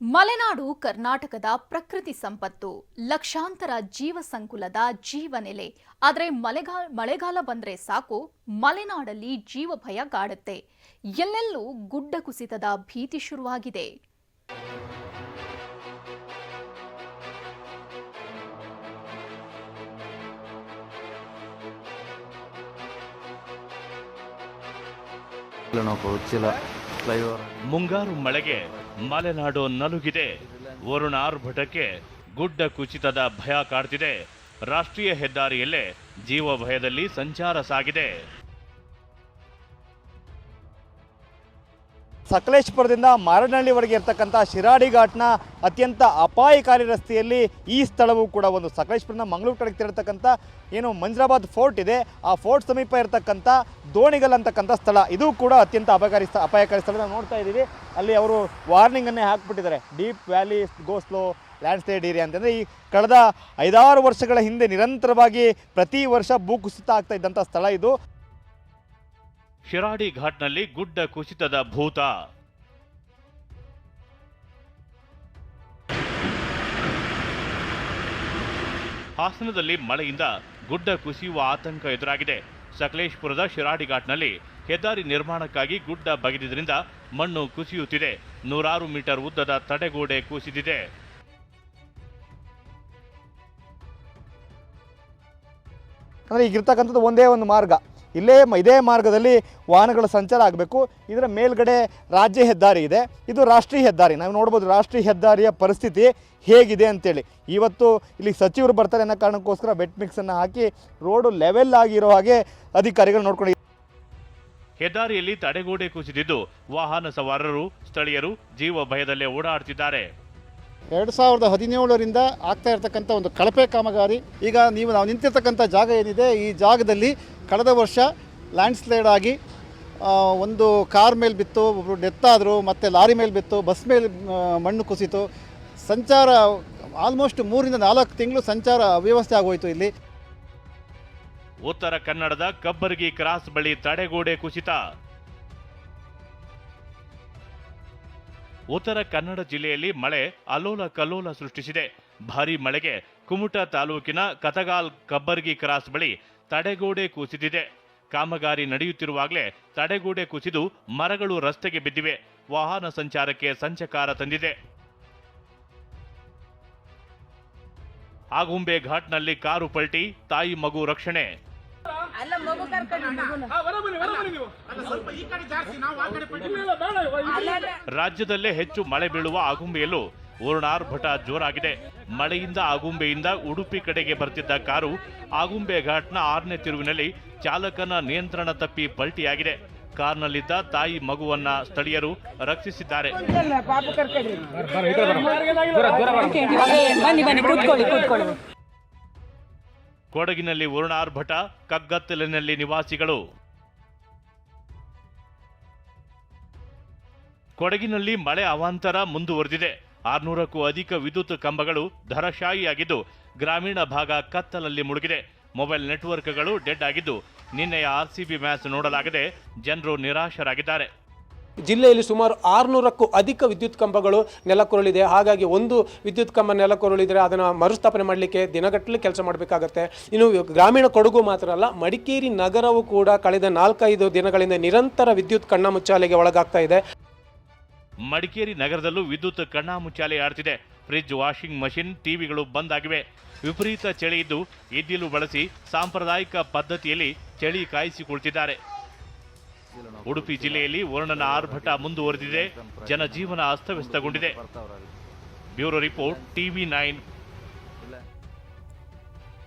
ಮಲೆನಾಡು ಕರ್ನಾಟಕದ ಪ್ರಕೃತಿ ಸಂಪತ್ತು ಲಕ್ಷಾಂತರ ಜೀವ ಸಂಕುಲದ ಜೀವನೆಲೆ. ಆದರೆ ಮಳೆಗಾಲ ಮಳೆಗಾಲ ಬಂದರೆ ಸಾಕು ಮಲೆನಾಡಲ್ಲಿ ಜೀವ ಭಯ ಗಾಡುತ್ತೆ ಎಲ್ಲೆಲ್ಲೂ ಗುಡ್ಡ ಕುಸಿತದ ಭೀತಿ ಶುರುವಾಗಿದೆ. ಮುಂಗಾರು ಮಳೆಗೆ ಮಲೆನಾಡು ನಲುಗಿದೆ. ವರುಣ ಆರ್ಭಟಕ್ಕೆ ಗುಡ್ಡ ಕುಸಿತದ ಭಯ ಕಾಡ್ತಿದೆ. ರಾಷ್ಟ್ರೀಯ ಹೆದ್ದಾರಿಯಲ್ಲೇ ಜೀವ ಭಯದಲ್ಲಿ ಸಂಚಾರ ಸಾಗಿದೆ. ಸಕಲೇಶ್ಪುರದಿಂದ ಮಾರನಹಳ್ಳಿವರೆಗೆ ಇರತಕ್ಕಂಥ ಶಿರಾಡಿ ಘಾಟ್ನ ಅತ್ಯಂತ ಅಪಾಯಕಾರಿ ರಸ್ತೆಯಲ್ಲಿ ಈ ಸ್ಥಳವೂ ಕೂಡ ಒಂದು ಸಕಲೇಶ್ಪುರದಿಂದ ಮಂಗಳೂರು ಕಡೆಗೆ ತೆರಳತಕ್ಕಂಥ ಏನು ಮಂಜರಾಬಾದ್ ಫೋರ್ಟ್ ಇದೆ. ಆ ಫೋರ್ಟ್ ಸಮೀಪ ಇರತಕ್ಕಂಥ ದೋಣಿಗಲ್ ಅಂತಕ್ಕಂಥ ಸ್ಥಳ. ಇದು ಕೂಡ ಅತ್ಯಂತ ಅಪಾಯಕಾರಿ ಸ್ಥ ಅಪಾಯಕಾರಿ ಸ್ಥಳ ನೋಡ್ತಾ ಇದ್ದೀವಿ. ಅಲ್ಲಿ ಅವರು ವಾರ್ನಿಂಗನ್ನೇ ಹಾಕ್ಬಿಟ್ಟಿದ್ದಾರೆ. Deep valley go slow landslide area ಅಂತಂದರೆ ಈ ಕಳೆದ ಐದಾರು ವರ್ಷಗಳ ಹಿಂದೆ ನಿರಂತರವಾಗಿ ಪ್ರತಿ ವರ್ಷ ಭೂಕುಸಿತ ಆಗ್ತಾ ಇದ್ದಂಥ ಸ್ಥಳ ಇದು. ಶಿರಾಡಿ ಘಾಟ್ನಲ್ಲಿ ಗುಡ್ಡ ಕುಸಿತದ ಭೂತ. ಹಾಸನದಲ್ಲಿ ಮಳೆಯಿಂದ ಗುಡ್ಡ ಕುಸಿಯುವ ಆತಂಕ ಎದುರಾಗಿದೆ. ಸಕಲೇಶ್ಪುರದ ಶಿರಾಡಿ ಘಾಟ್ನಲ್ಲಿ ಹೆದ್ದಾರಿ ನಿರ್ಮಾಣಕ್ಕಾಗಿ ಗುಡ್ಡ ಬಗೆದಿದ್ದರಿಂದ ಮಣ್ಣು ಕುಸಿಯುತ್ತಿದೆ. ನೂರಾರು ಮೀಟರ್ ಉದ್ದದ ತಡೆಗೋಡೆ ಕುಸಿದಿದೆ. ಅಂದರೆ ಈಗಿರ್ತಕ್ಕಂಥದ್ದು ಒಂದೇ ಒಂದು ಮಾರ್ಗ. ಇಲ್ಲೇ ಮ- ಇದೇ ಮಾರ್ಗದಲ್ಲಿ ವಾಹನಗಳ ಸಂಚಾರ ಆಗಬೇಕು. ಇದರ ಮೇಲ್ಗಡೆ ರಾಜ್ಯ ಹೆದ್ದಾರಿ ಇದೆ. ಇದು ರಾಷ್ಟ್ರೀಯ ಹೆದ್ದಾರಿ. ನಾವು ನೋಡ್ಬೋದು ರಾಷ್ಟ್ರೀಯ ಹೆದ್ದಾರಿಯ ಪರಿಸ್ಥಿತಿ ಹೇಗಿದೆ ಅಂತೇಳಿ. ಇವತ್ತು ಇಲ್ಲಿ ಸಚಿವರು ಬರ್ತಾರೆ ಅನ್ನೋ ಕಾರಣಕ್ಕೋಸ್ಕರ ವೆಟ್ ಮಿಕ್ಸನ್ನು ಹಾಕಿ ರೋಡು ಲೆವೆಲ್ ಆಗಿರೋ ಹಾಗೆ ಅಧಿಕಾರಿಗಳು ನೋಡ್ಕೊಂಡು ಹೆದ್ದಾರಿಯಲ್ಲಿ ತಡೆಗೋಡೆ ಕುಸಿದಿದ್ದು ವಾಹನ ಸವಾರರು ಸ್ಥಳೀಯರು ಜೀವ ಭಯದಲ್ಲೇ ಓಡಾಡ್ತಿದ್ದಾರೆ. ಎರಡು ಸಾವಿರದ ಹದಿನೇಳರಿಂದ ಆಗ್ತಾ ಇರತಕ್ಕಂಥ ಒಂದು ಕಳಪೆ ಕಾಮಗಾರಿ ಈಗ ನೀವು ನಾವು ನಿಂತಿರ್ತಕ್ಕಂಥ ಜಾಗ ಏನಿದೆ ಈ ಜಾಗದಲ್ಲಿ ಕಳೆದ ವರ್ಷ ಲ್ಯಾಂಡ್ಸ್ಲೈಡ್ ಆಗಿ ಒಂದು ಕಾರ್ ಮೇಲೆ ಬಿತ್ತು ಒಬ್ಬರು ಡೆತ್ ಆದರು ಮತ್ತು ಲಾರಿ ಮೇಲೆ ಬಿತ್ತು, ಬಸ್ ಮೇಲೆ ಮಣ್ಣು ಕುಸಿತು. ಸಂಚಾರ ಆಲ್ಮೋಸ್ಟ್ ಮೂರಿಂದ ನಾಲ್ಕು ತಿಂಗಳು ಸಂಚಾರ ಅವ್ಯವಸ್ಥೆ ಆಗೋಯಿತು ಇಲ್ಲಿ. ಉತ್ತರ ಕನ್ನಡದ ಕಬ್ಬರ್ಗಿ ಕ್ರಾಸ್ ಬಳಿ ತಡೆಗೋಡೆ ಕುಸಿತ. ಉತ್ತರ ಕನ್ನಡ ಜಿಲ್ಲೆಯಲ್ಲಿ ಮಳೆ ಅಲೋಲ ಕಲೋಲ ಸೃಷ್ಟಿಸಿದೆ. ಭಾರೀ ಮಳೆಗೆ ಕುಮುಟ ತಾಲೂಕಿನ ಕತಗಾಲ್ ಕಬ್ಬರ್ಗಿ ಕ್ರಾಸ್ ಬಳಿ ತಡೆಗೋಡೆ ಕುಸಿದಿದೆ. ಕಾಮಗಾರಿ ನಡೆಯುತ್ತಿರುವಾಗಲೇ ತಡೆಗೋಡೆ ಕುಸಿದು ಮರಗಳು ರಸ್ತೆಗೆ ಬಿದ್ದಿವೆ. ವಾಹನ ಸಂಚಾರಕ್ಕೆ ಸಂಚಕಾರ ತಂದಿದೆ. ಆಗುಂಬೆ ಘಾಟ್ನಲ್ಲಿ ಕಾರು ಪಲ್ಟಿ ತಾಯಿ ಮಗು ರಕ್ಷಣೆ. ರಾಜ್ಯದಲ್ಲೇ ಹೆಚ್ಚು ಮಳೆ ಬೀಳುವ ಆಗುಂಬೆಯಲ್ಲೂ ವರುಣಾರ್ಭಟ ಜೋರಾಗಿದೆ. ಮಳೆಯಿಂದ ಆಗುಂಬೆಯಿಂದ ಉಡುಪಿ ಕಡೆಗೆ ಬರ್ತಿದ್ದ ಕಾರು ಆಗುಂಬೆ ಘಾಟ್ನ ಆರನೇ ತಿರುವಿನಲ್ಲಿ ಚಾಲಕನ ನಿಯಂತ್ರಣ ತಪ್ಪಿ ಪಲ್ಟಿಯಾಗಿದೆ. ಕಾರ್ನಲ್ಲಿದ್ದ ತಾಯಿ ಮಗುವನ್ನ ಸ್ಥಳೀಯರು ರಕ್ಷಿಸಿದ್ದಾರೆ. ಕೊಡಗಿನಲ್ಲಿ ಕೊಡಗಿನಲ್ಲಿ ವರುಣಾರ್ಭಟ ಕಗ್ಗತ್ತಲಿನಲ್ಲಿ ನಿವಾಸಿಗಳು. ಕೊಡಗಿನಲ್ಲಿ ಮಳೆ ಅವಾಂತರ ಮುಂದುವರೆದಿದೆ. ಆರ್ನೂರಕ್ಕೂ ಅಧಿಕ ವಿದ್ಯುತ್ ಕಂಬಗಳು ಧರಶಾಹಿಯಾಗಿದ್ದು ಗ್ರಾಮೀಣ ಭಾಗ ಕತ್ತಲಲ್ಲಿ ಮುಳುಗಿದೆ. ಮೊಬೈಲ್ ನೆಟ್ವರ್ಕ್ಗಳು ಡೆಡ್ ಆಗಿದ್ದು, ನಿನ್ನೆಯ ಆರ್ಸಿಬಿ ಮ್ಯಾಚ್ ನೋಡಲಾಗದೆ ಜನರು ನಿರಾಶರಾಗಿದ್ದಾರೆ. ಜಿಲ್ಲೆಯಲ್ಲಿ ಸುಮಾರು ಆರುನೂರಕ್ಕೂ ಅಧಿಕ ವಿದ್ಯುತ್ ಕಂಬಗಳು ನೆಲಕೊರಳಿದೆ. ಹಾಗಾಗಿ ಒಂದು ವಿದ್ಯುತ್ ಕಂಬ ನೆಲಕ್ಕುರುಳಿದರೆ ಅದನ್ನು ಮರುಸ್ಥಾಪನೆ ಮಾಡಲಿಕ್ಕೆ ದಿನಗಟ್ಟಲೆ ಕೆಲಸ ಮಾಡಬೇಕಾಗತ್ತೆ. ಇನ್ನು ಗ್ರಾಮೀಣ ಕೊಡಗು ಮಾತ್ರ ಅಲ್ಲ, ಮಡಿಕೇರಿ ನಗರವು ಕೂಡ ಕಳೆದ ನಾಲ್ಕೈದು ದಿನಗಳಿಂದ ನಿರಂತರ ವಿದ್ಯುತ್ ಕಣ್ಣಾಮುಚ್ಚಾಲೆಗೆ ಒಳಗಾಗ್ತಾ ಇದೆ. ಮಡಿಕೇರಿ ನಗರದಲ್ಲೂ ವಿದ್ಯುತ್ ಕಣ್ಣಾಮುಚ್ಚಾಲೆ ಆಡ್ತಿದೆ. ಫ್ರಿಜ್ ವಾಷಿಂಗ್ ಮಷಿನ್ ಟಿವಿಗಳು ಬಂದ್ ಆಗಿವೆ. ವಿಪರೀತ ಚಳಿ ಇದ್ದು ಇದ್ದಿಲು ಬಳಸಿ ಸಾಂಪ್ರದಾಯಿಕ ಪದ್ಧತಿಯಲ್ಲಿ ಚಳಿ ಕಾಯಿಸಿಕೊಳ್ತಿದ್ದಾರೆ. ಉಡುಪಿ ಜಿಲ್ಲೆಯಲ್ಲಿ ವರ್ಣನ ಆರ್ಭಟ ಮುಂದುವರೆದಿದೆ. ಜನಜೀವನ ಅಸ್ತವ್ಯಸ್ತಗೊಂಡಿದೆ. Bureau report TV nine.